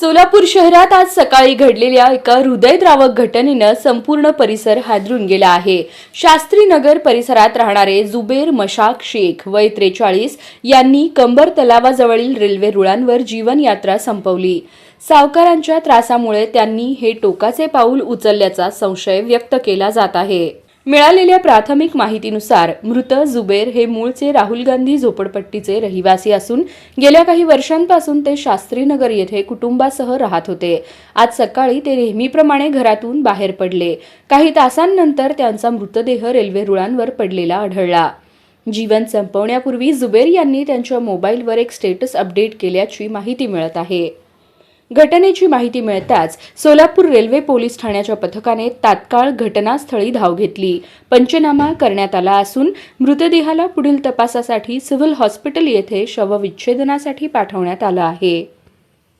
सोलापूर शहरात आज सकाळी घडलेल्या एका हृदयद्रावक घटनेनं संपूर्ण परिसर हादरून गेला आहे. शास्त्री नगर परिसरात राहणारे जुबेर मशाक शेख वय त्रेचाळीस यांनी कंबर तलावाजवळील रेल्वे रुळांवर जीवनयात्रा संपवली. सावकारांच्या त्रासामुळे त्यांनी हे टोकाचे पाऊल उचलल्याचा संशय व्यक्त केला जात आहे. मिळालेल्या प्राथमिक माहितीनुसार मृत जुबेर हे मूळचे राहुल गांधी झोपडपट्टीचे रहिवासी असून गेल्या काही वर्षांपासून ते शास्त्रीनगर येथे कुटुंबासह राहत होते. आज सकाळी ते नेहमीप्रमाणे घरातून बाहेर पडले. काही तासांनंतर त्यांचा मृतदेह रेल्वे रुळांवर पडलेला आढळला. जीवन संपवण्यापूर्वी जुबेर यांनी त्यांच्या मोबाईलवर एक स्टेटस अपडेट केल्याची माहिती मिळत आहे. घटनेची माहिती मिळताच सोलापूर रेल्वे पोलीस ठाण्याच्या पथकाने तात्काळ घटनास्थळी धाव घेतली. पंचनामा करण्यात आला असून मृतदेहाला पुढील तपासासाठी सिव्हिल हॉस्पिटल येथे शवविच्छेदनासाठी पाठवण्यात आलं आहे.